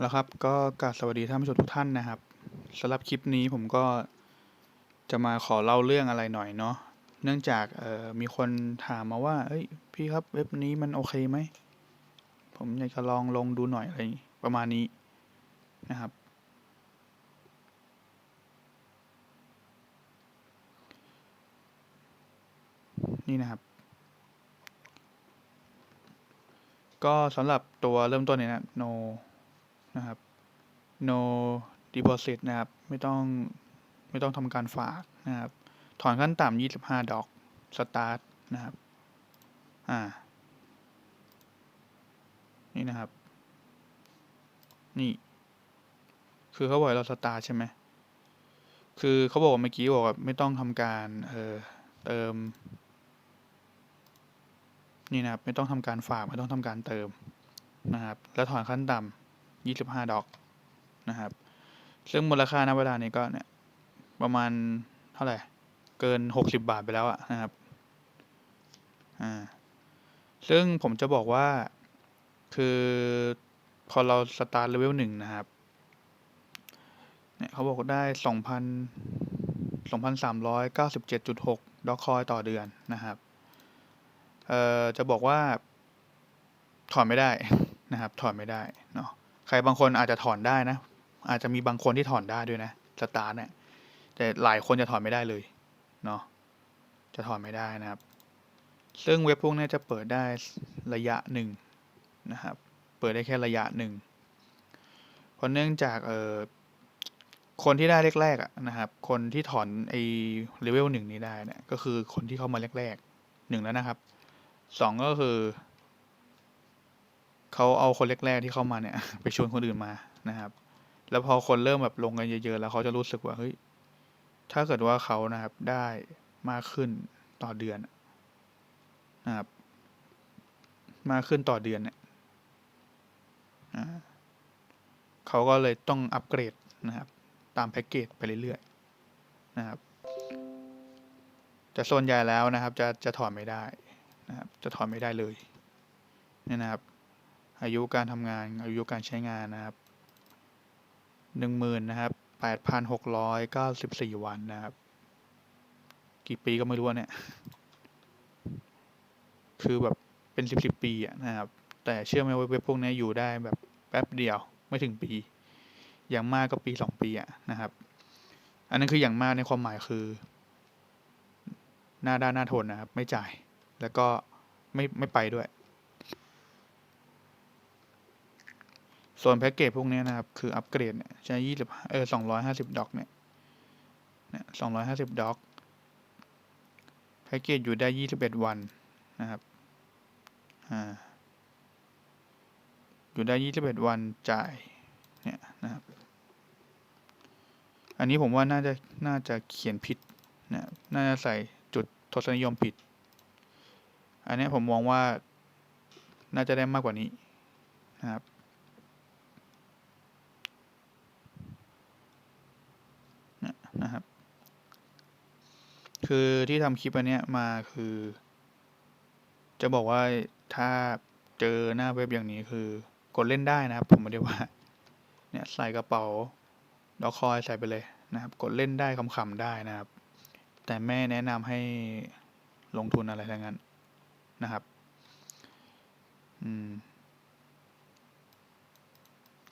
แล้วครับก็กราบสวัสดีท่านผู้ชมทุกท่านนะครับสำหรับคลิปนี้ผมก็จะมาขอเล่าเรื่องอะไรหน่อยเนาะเนื่องจากเอ่อมีคนถามมาว่าเอ้ยพี่ครับเว็บนี้มันโอเคไหมผมอยากจะลองลงดูหน่อยอะไรประมาณนี้นะครับ นี่นะครับ ก็สำหรับตัวเริ่มต้นเนี่ยนะ no นะครับ no deposit นะครับ ไม่ต้องไม่ต้องทำการฝากนะครับ ถอนขั้นต่ำ25 ดอก start นะครับ อ่า นี่นะครับ นี่ คือเขาบอกเราสตาร์ใช่ไหม คือเขาบอกว่าเมื่อกี้บอกว่าไม่ต้องทำการเออเติม นี่นะครับ ไม่ต้องทำการฝาก ไม่ต้องทำการเติมนะครับ แล้วถอนขั้นต่ำ ยี่สิบห้าดอกนะครับ ซึ่งมูลค่าณเวลานี้ก็เนี่ยประมาณเท่าไหร่ เกินหกสิบาทไปแล้วอะนะครับ อ่า ซึ่งผมจะบอกว่าคือพอเราสตาร์ทเลเวลหนึ่งนะครับ เนี่ยเขาบอกได้สองพันสองพันสามร้อยเก้าสิบเจ็ดจุดหกดอกคอยต่อเดือนนะครับ เอ่อ จะบอกว่า ถอนไม่ได้นะครับ ถอนไม่ได้เนาะ ใครบางคนอาจจะถอนได้นะ อาจจะมีบางคนที่ถอนได้ด้วยนะสตาร์เนี่ยแต่หลายคนจะถอนไม่ได้เลยเนาะจะถอนไม่ได้นะครับ ซึ่งเว็บพวกนี้จะเปิดได้ระยะหนึ่งนะครับ เปิดได้แค่ระยะหนึ่งเพราะเนื่องจากเอ่อคนที่ได้แรกๆนะครับ คนที่ถอนไอ้เลเวลหนึ่งนี้ได้เนี่ยก็คือคนที่เข้ามาแรกๆหนึ่งแล้วนะครับสองก็คือ เขาเอาคนแรกๆที่เข้ามาเนี่ย ไปชวนคนอื่นมานะครับ แล้วพอคนเริ่มแบบลงกันเยอะๆแล้วเขาจะรู้สึกว่าเฮ้ยถ้าเกิดว่าเขานะครับได้มากขึ้นต่อเดือนนะครับมากขึ้นต่อเดือนเนี่ยเขาก็เลยต้องอัปเกรดนะครับ ตามแพ็กเกจไปเรื่อยๆนะครับแต่ส่วนใหญ่แล้วนะครับ จะจะถอนไม่ได้นะครับ จะถอนไม่ได้เลยเนี่ยนะครับ อายุการทำงาน อายุการใช้งานนะครับหนึ่งหมื่นนะครับแปดพันหกร้อยเก้าสิบสี่วันนะครับ กี่ปีก็ไม่รู้เนี่ย คือแบบเป็นสิบสิบปีอะนะครับ แต่เชื่อไหมว่าเว็บพวกนี้อยู่ได้แบบแป๊บเดียวไม่ถึงปี อย่างมากก็ปีสองปีอะนะครับ อันนั้นคืออย่างมากในความหมายคือ หน้าด้านหน้าทนนะครับ ไม่จ่าย แล้วก็ไม่ไม่ไปด้วย ส่วนแพ็กเกจพวกนี้นะครับ คืออัปเกรดเนี่ยใช้ยี่สิบเออสองร้อยห้าสิบด็อกเนี่ยเนี่ยสองร้อยห้าสิบด็อกแพ็กเกจอยู่ได้ยี่สิบเอ็ดวันนะครับอ่าอยู่ได้ยี่สิบเอ็ดวันจ่ายเนี่ยนะครับ อันนี้ผมว่าน่าจะน่าจะเขียนผิดนะน่าจะใส่จุดทศนิยมผิด อันนี้ผมมองว่าน่าจะได้มากกว่านี้นะครับ นะนะครับ คือที่ทำคลิปอันเนี้ยมาคือ จะบอกว่าถ้าเจอหน้าเว็บอย่างนี้คือกดเล่นได้นะครับ ผมไม่ได้ว่า เนี่ยใส่กระเป๋าดอกคอยใส่ไปเลยนะครับ กดเล่นได้คำๆได้นะครับ แต่แม่แนะนำให้ลงทุนอะไรทั้งนั้นนะครับ อืม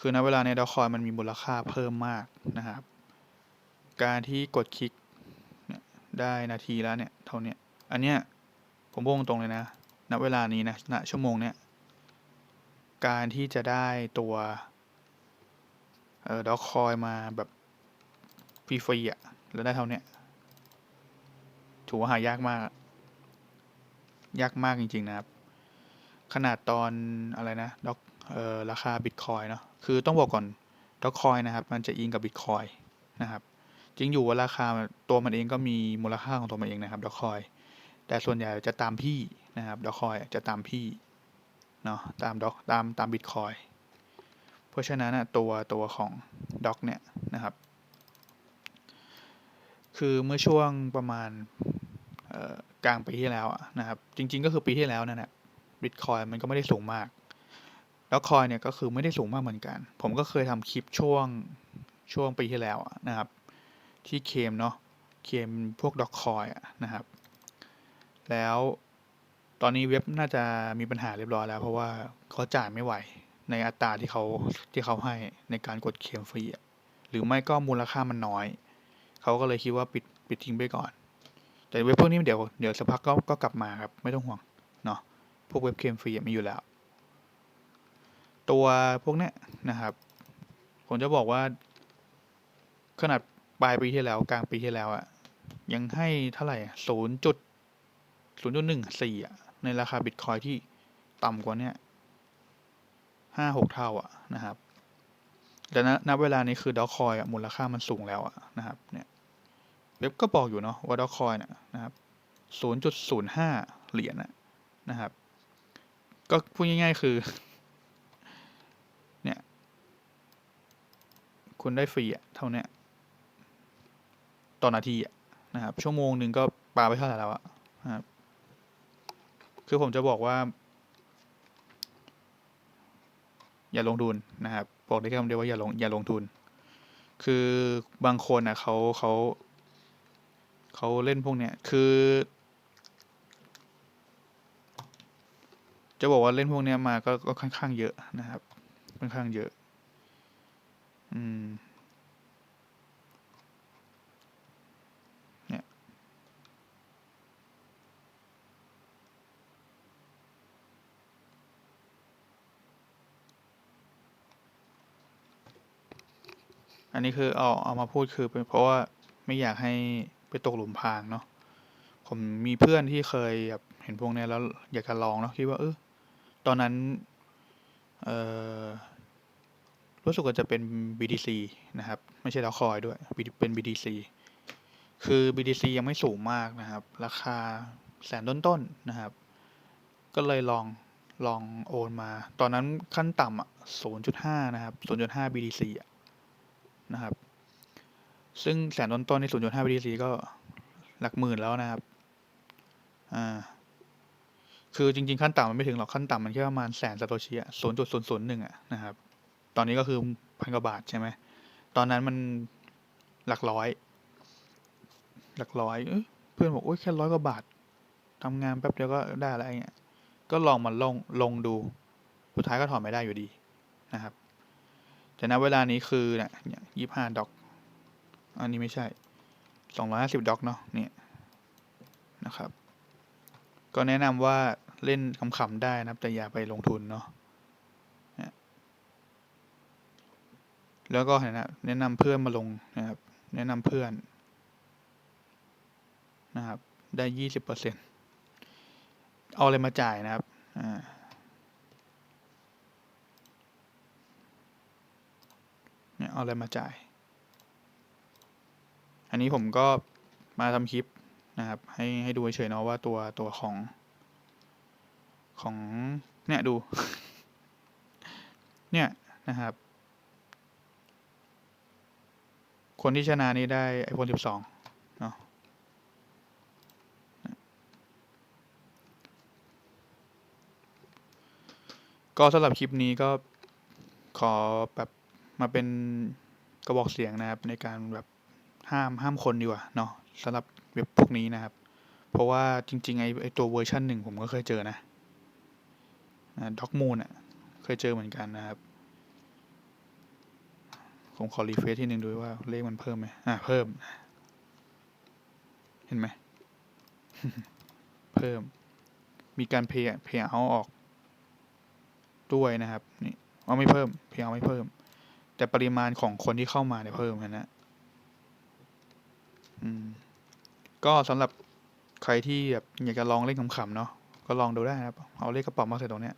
คือณเวลาในดอคอยมันมีมูลค่าเพิ่มมากนะครับ การที่กดคลิก ได้นาทีแล้วเนี่ยเท่าเนี้ยอันเนี้ยผมบอกตรงเลยนะณเวลานี้นะณชั่วโมงเนี้ยการที่จะได้ตัวเอ่อดอคอยมาแบบฟรีๆอะแล้วได้เท่าเนี้ยถือว่าหายากมาก ยากมากจริง ๆ นะครับ ขนาดตอนอะไรนะดอกเอ่อราคาบิตคอยเนาะคือต้องบอกก่อนดอกคอยนะครับ มันจะอิงกับบิตคอยนะครับ จริงอยู่ว่าราคาตัวมันเองก็มีมูลค่าของตัวมันเองนะครับดอกคอย แต่ส่วนใหญ่จะตามพี่นะครับดอกคอยจะตามพี่เนาะตามดอกตามตามบิตคอยเพราะฉะนั้นนะตัวตัวของดอกเนี่ยนะครับ คือเมื่อช่วงประมาณกลางปีที่แล้วนะครับ จริง ๆ ก็คือปีที่แล้วนั่นแหละบิตคอยมันก็ไม่ได้สูงมากแล้วคอยเนี่ยก็คือไม่ได้สูงมากเหมือนกัน ผมก็เคยทำคลิปช่วงช่วงปีที่แล้วนะครับ ที่เคมเนาะเคมพวกดอกคอยอะนะครับ แล้วตอนนี้เว็บน่าจะมีปัญหาเรียบร้อยแล้ว เพราะว่าเขาจ่ายไม่ไหวในอัตราที่เขาที่เขาให้ในการกดเคมฟรีหรือไม่ก็มูลค่ามันน้อย เขาก็เลยคิดว่าปิดปิดทิ้งไปก่อน แต่เว็บพวกนี้เดี๋ยวเดี๋ยวสักพักก็ก็กลับมาครับ ไม่ต้องห่วงเนาะพวกเว็บเคมฟรีมีอยู่แล้ว ตัวพวกเนี้ยนะครับ ผมจะบอกว่าขนาด ปลายปีที่แล้วกลางปีที่แล้วอะยังให้เท่าไหร่ศูนย์จุดศูนย์จุดหนึ่งสี่อะในราคาบิตคอยที่ต่ำกว่าเนี้ยห้าหกเท่าอะนะครับ แต่ณณเวลานี้คือดอคอยอะมูลค่ามันสูงแล้วอะนะครับ เนี่ยเว็บก็บอกอยู่เนาะว่าดอคอยเนี่ยนะครับศูนย์จุดศูนย์ห้าเหรียญอะนะครับ ก็พูดง่าย ๆ คือ เนี่ย คุณได้ฟรีอะเท่านี้ ต่อนาทีนะครับชั่วโมงหนึ่งก็ปาไปเท่าไหร่แล้วอะนะครับคือผมจะบอกว่า อย่าลงทุนนะครับบอกได้แค่คำเดียวว่าอย่าลงอย่าลงทุน คือบางคนอะเขาเขาเขาเล่นพวกเนี้ยคือ จะบอกว่าเล่นพวกเนี้ยมาก็ก็ค่อนข้างเยอะนะครับค่อนข้างเยอะ อืม อันนี้คือเอาเอามาพูดคือเป็นเพราะว่าไม่อยากให้ไปตกหลุมพรางเนาะผมมีเพื่อนที่เคยแบบเห็นพวกเนี้ยแล้วอยากจะลองเนาะคิดว่าเออตอนนั้นเออรู้สึกว่าจะเป็น BTC นะครับ ไม่ใช่ดาวคอยด้วยเป็น BTC คือ BTC ยังไม่สูงมากนะครับ ราคาแสนต้นๆนะครับ ก็เลยลองลองโอนมา ตอนนั้นขั้นต่ำอะ0.5 นะครับ 0.5 BTC อะ นะครับ ซึ่งแสนต้นๆใน 0.5 BTC ก็หลักหมื่นแล้วนะครับ อ่า คือจริง ๆ ขั้นต่ำมันไม่ถึงหรอก ขั้นต่ำมันแค่ประมาณแสนซาโตชิอะ0.001อะนะครับ ตอนนี้ก็คือพันกว่าบาทใช่ไหม ตอนนั้นมันหลักร้อย หลักร้อยเอยเพื่อนบอกโอ้ยแค่ร้อยกว่าบาททำงานแป๊บเดียวก็ได้อะไรเงี้ย ก็ลองมาลงลงดู สุดท้ายก็ถอนไม่ได้อยู่ดีนะครับ แต่ณเวลานี้คือเนี่ยยี่ห้าดอก อันนี้ไม่ใช่สองร้อยห้าสิบดอกเนาะเนี่ยนะครับ ก็แนะนำว่าเล่นขำๆได้นะครับ แต่อย่าไปลงทุนเนาะแล้วก็นะแนะนำเพื่อนมาลงนะครับ แนะนำเพื่อนนะครับ ได้ยี่สิบเปอร์เซ็นเอาอะไรมาจ่ายนะครับ อ่า เอาอะไรมาจ่าย อันนี้ผมก็มาทำคลิปนะครับ ให้ให้ดูเฉยๆเนาะว่าตัวตัวของของเนี่ยดู เนี่ยนะครับ คนที่ชนะนี้ได้ iPhone 12เนาะก็สำหรับคลิปนี้ก็ขอแบบ มาเป็นกระบอกเสียงนะครับ ในการแบบห้ามห้ามคนดีกว่าเนาะสำหรับเว็บพวกนี้นะครับ เพราะว่าจริงๆไอไอตัวเวอร์ชันหนึ่งผมก็เคยเจอนะด็อกมูนอะเคยเจอเหมือนกันนะครับ ผมขอรีเฟซที่หนึ่งดูว่าเลขมันเพิ่มไหมอ่าเพิ่ม เห็นไหมเพิ่ม มีการเพย์เพย์เอาออก ด้วยนะครับนี่เอาไม่เพิ่มเพย์เอาไม่เพิ่ม แต่ปริมาณของคนที่เข้ามาเนี่ยเพิ่มนะอืม ก็สำหรับใครที่แบบอยากจะลองเล่นขำๆเนาะก็ลองดูได้นะครับ เอาเลขกระป๋องมาใส่ตรงเนี้ย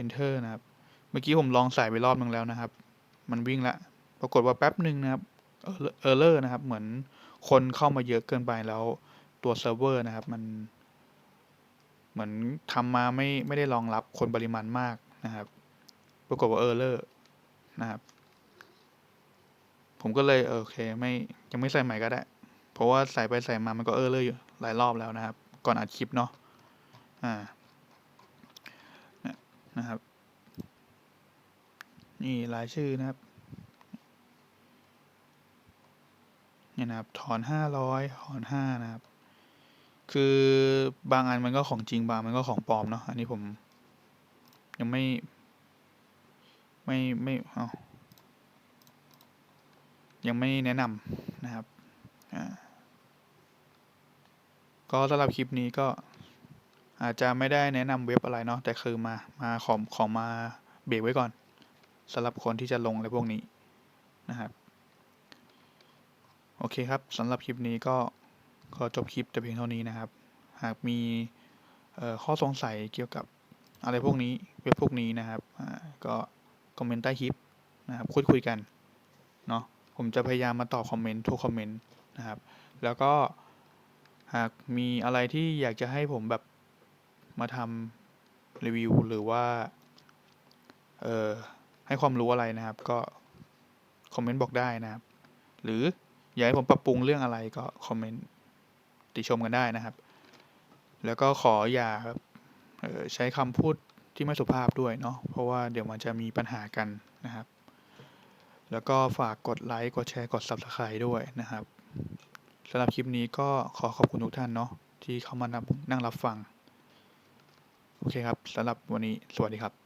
enter นะครับ เมื่อกี้ผมลองใส่ไปรอบนึงแล้วนะครับ มันวิ่งละ ปรากฏว่าแป๊บหนึ่งนะครับเออร์เลอร์นะครับ เหมือนคนเข้ามาเยอะเกินไปแล้วตัวเซิร์ฟเวอร์นะครับ มัน เหมือนทำมาไม่ไม่ได้รองรับคนปริมาณมากนะครับ ปรากฏว่าเออร์เลอร์ นะครับ ผมก็เลยเออโอเคไม่ยังไม่ใส่ใหม่ก็ได้ เพราะว่าใส่ไปใส่มามันก็เออเลอร์อยู่หลายรอบแล้วนะครับ ก่อนอัดคลิปเนาะอ่านะครับ นี่รายชื่อนะครับเนี่ยนะครับถอนห้าร้อยถอนห้านะครับ คือบางอันมันก็ของจริงบางมันก็ของปลอมเนาะอันนี้ผม ยังไม่ ไม่ไม่เอายังไม่แนะนำนะครับ ก็สำหรับคลิปนี้ก็อาจจะไม่ได้แนะนำเว็บอะไรเนาะแต่คือมามาของของมาเบรกไว้ก่อนสำหรับคนที่จะลงอะไรพวกนี้นะครับ โอเคครับสำหรับคลิปนี้ก็ขอจบคลิปแต่เพียงเท่านี้นะครับ หากมีข้อสงสัยเกี่ยวกับอะไรพวกนี้เว็บพวกนี้นะครับก็ คอมเมนต์ใต้คลิปนะครับคุยคุยกันเนาะผมจะพยายามมาตอบคอมเมนต์ทุกคอมเมนต์นะครับ แล้วก็หากมีอะไรที่อยากจะให้ผมแบบมาทำรีวิวหรือว่าเอ่อให้ความรู้อะไรนะครับ ก็คอมเมนต์บอกได้นะครับ หรืออยากให้ผมปรับปรุงเรื่องอะไรก็คอมเมนต์ติชมกันได้นะครับ แล้วก็ขออย่าครับใช้คำพูด ที่ไม่สุภาพด้วยเนาะเพราะว่าเดี๋ยวมันจะมีปัญหากันนะครับ แล้วก็ฝากกดไลค์กดแชร์กด Subscribe ด้วยนะครับสำหรับคลิปนี้ก็ขอขอบคุณทุกท่านเนาะที่เข้ามานั่งนั่งรับฟัง โอเคครับสำหรับวันนี้สวัสดีครับ